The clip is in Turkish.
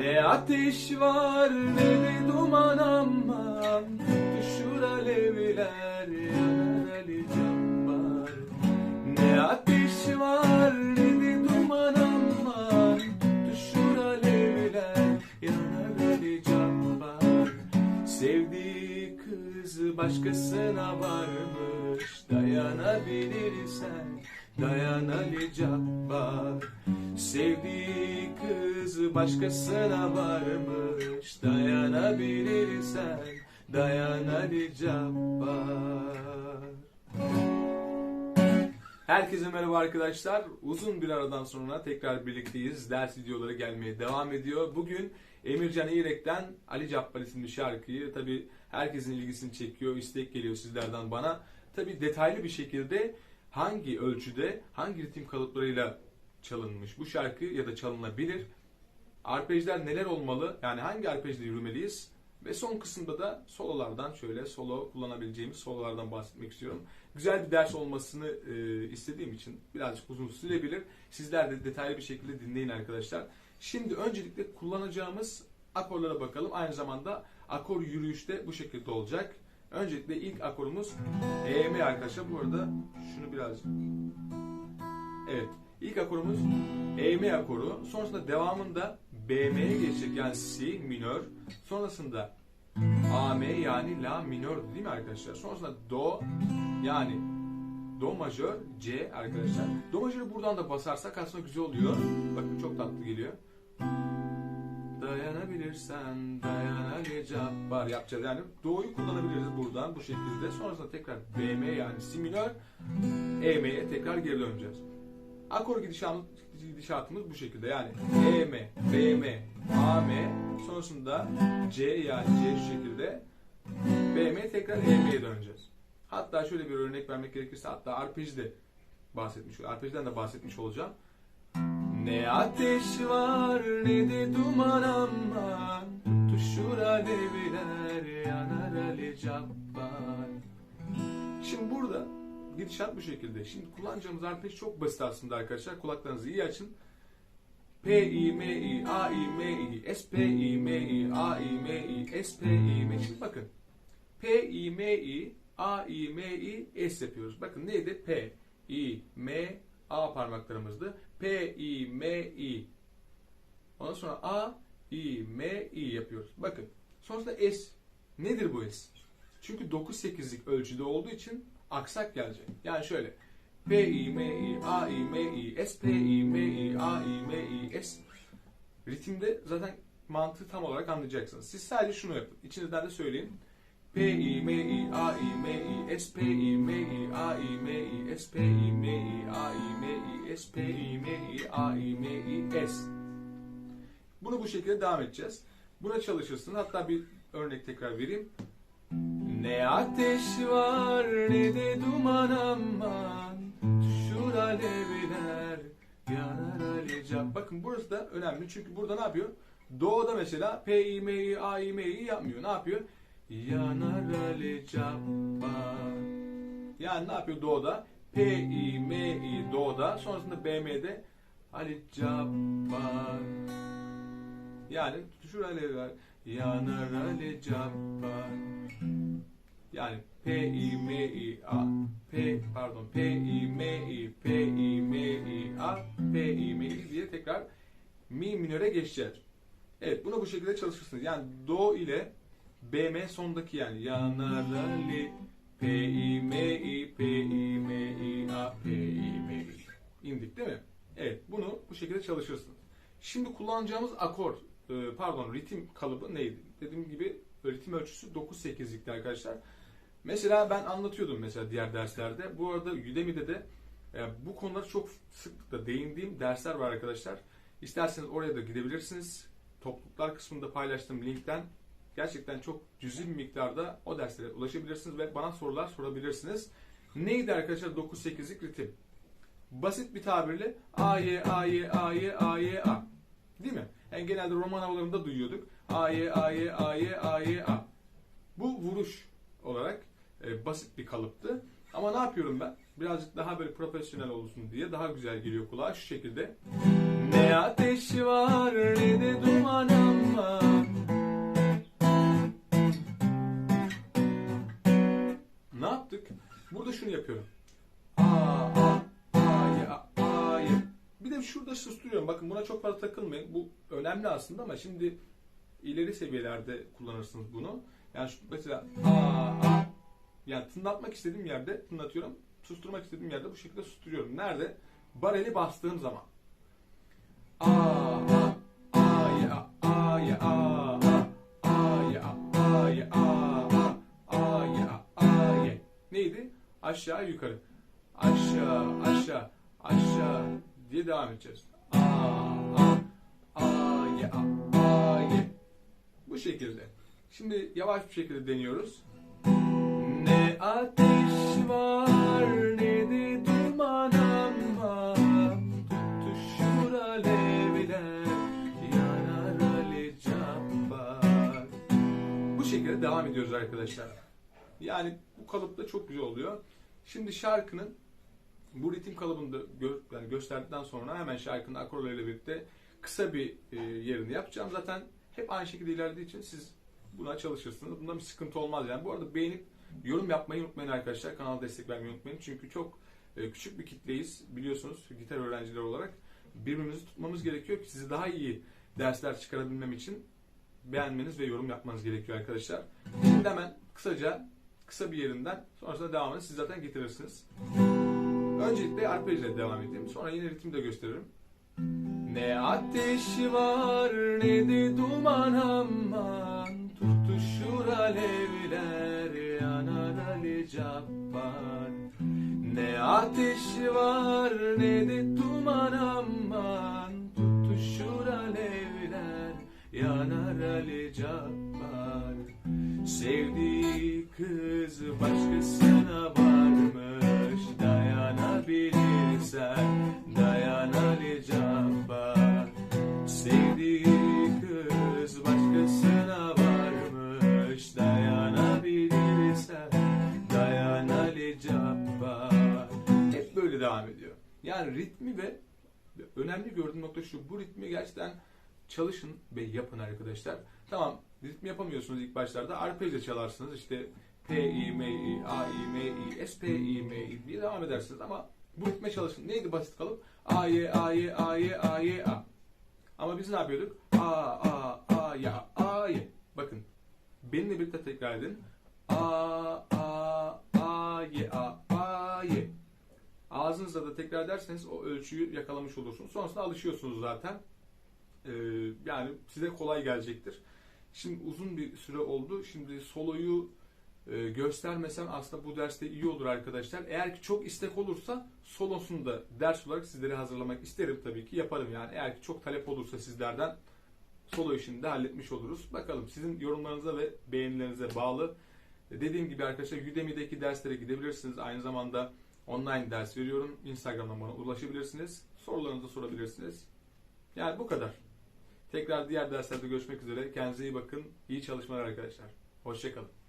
Ne ateş var ne de duman aman. Tutuşur alevler yanar Ali Cabbar Ne ateş var ne de duman aman. Tutuşur alevler yanar Ali Cabbar Sevdiği kızı başkasına varmış Dayanabilirsen dayan Ali Sevdiği kızı başkasına varmış Dayanabilirsen dayan Ali Herkese merhaba arkadaşlar. Uzun bir aradan sonra tekrar birlikteyiz. Ders videoları gelmeye devam ediyor. Bugün Emircan İrek'ten Ali Cabbar isimli şarkıyı tabi herkesin ilgisini çekiyor, istek geliyor sizlerden bana. Tabi detaylı bir şekilde hangi ölçüde, hangi ritim kalıplarıyla çalınmış bu şarkı ya da çalınabilir. Arpejler neler olmalı? Yani hangi arpejle yürümeliyiz? Ve son kısımda da sololardan şöyle solo kullanabileceğimiz sololardan bahsetmek istiyorum. Güzel bir ders olmasını e, istediğim için birazcık uzun sürebilir. Sizler de detaylı bir şekilde dinleyin arkadaşlar. Şimdi öncelikle kullanacağımız akorlara bakalım. Aynı zamanda akor yürüyüşte bu şekilde olacak. Öncelikle ilk akorumuz EM arkadaşlar. Bu arada şunu biraz Evet. İlk akorumuz EM akoru. Sonrasında devamında BM'ye geçecek yani C minör. Sonrasında AM yani La minör değil mi arkadaşlar? Sonrasında Do yani Do majör C arkadaşlar. Do majörü buradan da basarsak aslında güzel oluyor. Bakın çok tatlı geliyor. Dayanabilirsen dayan Ali Cabbar yapacağız. Yani Do'yu kullanabiliriz buradan bu şekilde. Sonrasında tekrar BM yani Si minör EM'ye tekrar geri döneceğiz. Akor gidişatımız, gidişatımız bu şekilde yani EM, BM, AM sonrasında C yani C şu şekilde BM tekrar EM'ye döneceğiz. Hatta şöyle bir örnek vermek gerekirse hatta arpejde bahsetmiş, arpejden de bahsetmiş olacağım. Ne ateş var ne de duman aman Tutuşur alevler yanar Ali Cabbar Şimdi burada gidişat bu şekilde. Şimdi kullanacağımız arpej çok basit aslında arkadaşlar. Kulaklarınızı iyi açın. P, I, M, I, A, I, M, I, S, P, I, M, I, A, I, M, I, S, P, I, M. Şimdi bakın. P, I, M, I, A, I, M, I, S yapıyoruz. Bakın neydi? P, I, M, A parmaklarımızdı. P, I, M, I. Ondan sonra A, I, M, I yapıyoruz. Bakın. Sonrasında S. Nedir bu S? Çünkü 9-8'lik ölçüde olduğu için aksak gelecek. Yani şöyle. P, I, M, I, A, I, M, I, S, P, I, M, I, A, I, M, I, S. Ritimde zaten mantığı tam olarak anlayacaksınız. Siz sadece şunu yapın. İçinizden de söyleyin. P, I, M, I, A, I, M, I, S, P, I, M, I, A, I, M, I, S, P, I, M, I, A, I, M, I, S, P, I, M, I, A, I, M, I, S. Bunu bu şekilde devam edeceğiz. Buna çalışırsın. Hatta bir örnek tekrar vereyim. Ne ateş var ne de duman aman Düşür alevler yanar Cabbar. Bakın burası da önemli çünkü burada ne yapıyor? Doğuda mesela P, I, M, I, A, I, M, I yapmıyor. Ne yapıyor? Yanar Ali Cabbar. Yani ne yapıyor doğuda? P, I, M, I doğuda. Sonrasında BM'de Ali Cabbar. Yani tutuşur alevler yanar Ali Cabbar. Yani P I M I A P pardon P I M I P I M I A P I M I diye tekrar mi minöre geçeceğiz. Evet bunu bu şekilde çalışırsınız. Yani do ile BM sondaki yani yanar Ali P I M I P I M I A P I M I indik değil mi? Evet bunu bu şekilde çalışırsınız. Şimdi kullanacağımız akor e, pardon ritim kalıbı neydi? Dediğim gibi ritim ölçüsü 9-8'likti arkadaşlar. Mesela ben anlatıyordum mesela diğer derslerde. Bu arada Udemy'de de e, bu konulara çok sıklıkla değindiğim dersler var arkadaşlar. İsterseniz oraya da gidebilirsiniz. Topluluklar kısmında paylaştığım linkten gerçekten çok cüzi bir miktarda o derslere ulaşabilirsiniz ve bana sorular sorabilirsiniz. Neydi arkadaşlar 9-8'lik ritim? Basit bir tabirle A, Y, A, Y, A. Değil mi? Yani genelde roman havalarında duyuyorduk. A, Y, A, Y, A. Bu vuruş olarak e, basit bir kalıptı. Ama ne yapıyorum ben? Birazcık daha böyle profesyonel olsun diye daha güzel geliyor kulağa şu şekilde. Ne ateş var ne de duman yapıyorum. A, A, A'yı, A'yı. Bir de şurada susturuyorum. Bakın buna çok fazla takılmayın. Bu önemli aslında ama şimdi ileri seviyelerde kullanırsınız bunu. Yani mesela A, A. Yani tınlatmak istediğim yerde tınlatıyorum. Susturmak istediğim yerde bu şekilde susturuyorum. Nerede? Bareli bastığım zaman. Aşağı yukarı. Aşağı, aşağı, aşağı diye devam edeceğiz. A, A, A'yı, A, A'yı. Bu şekilde. Şimdi yavaş bir şekilde deniyoruz. Ne ateş var ne de duman ama tutuşur alevler yanar Ali Cabbar. Bu şekilde devam ediyoruz arkadaşlar. Yani bu kalıpta çok güzel oluyor. Şimdi şarkının bu ritim kalıbını gö- yani gösterdikten sonra hemen şarkının akorlarıyla birlikte kısa bir e, yerini yapacağım. Zaten hep aynı şekilde ilerlediği için siz buna çalışırsınız. Bunda bir sıkıntı olmaz yani. Bu arada beğenip yorum yapmayı unutmayın arkadaşlar. Kanala destek vermeyi unutmayın. Çünkü çok e, küçük bir kitleyiz biliyorsunuz gitar öğrencileri olarak. Birbirimizi tutmamız gerekiyor ki sizi daha iyi dersler çıkarabilmem için beğenmeniz ve yorum yapmanız gerekiyor arkadaşlar. Şimdi hemen kısaca kısa bir yerinden sonrasında devamını siz zaten getirirsiniz. Öncelikle arpej ile devam edeyim. Sonra yine ritim de gösteririm. Ne ateşi var ne de duman aman Tutuşur alevler yanar Ali Cabbar Ne ateşi var ne de duman aman Tutuşur alevler yanar Ali Cabbar Sevdiği kız başkasına varmış Dayanabilirsen dayan Ali Cabbar Sevdiği kız başkasına varmış Dayanabilirsen dayan Ali Cabbar Hep böyle devam ediyor. Yani ritmi ve önemli gördüğüm nokta şu. Bu ritmi gerçekten çalışın ve yapın arkadaşlar. Tamam ritim yapamıyorsunuz ilk başlarda. Arpejle çalarsınız. İşte P, I, M, I, A, I, M, I, S, P, I, M, I diye devam edersiniz ama bu ritme çalışın. Neydi basit kalıp? A, Y, A, Y, A. Ama biz ne yapıyorduk? A, A, A, Y, A, Y. Bakın. Benimle birlikte tekrar edin. A, A, A, Y, A, A, Y. Ağzınızla da tekrar ederseniz o ölçüyü yakalamış olursunuz. Sonrasında alışıyorsunuz zaten. Ee, yani size kolay gelecektir. Şimdi uzun bir süre oldu. Şimdi soloyu e, göstermesem aslında bu derste iyi olur arkadaşlar. Eğer ki çok istek olursa solosunu da ders olarak sizlere hazırlamak isterim tabii ki yaparım yani. Eğer ki çok talep olursa sizlerden solo işini de halletmiş oluruz. Bakalım sizin yorumlarınıza ve beğenilerinize bağlı. Dediğim gibi arkadaşlar Udemy'deki derslere gidebilirsiniz. Aynı zamanda online ders veriyorum. Instagram'dan bana ulaşabilirsiniz. Sorularınızı sorabilirsiniz. Yani bu kadar. Tekrar diğer derslerde görüşmek üzere. Kendinize iyi bakın. İyi çalışmalar arkadaşlar. Hoşçakalın.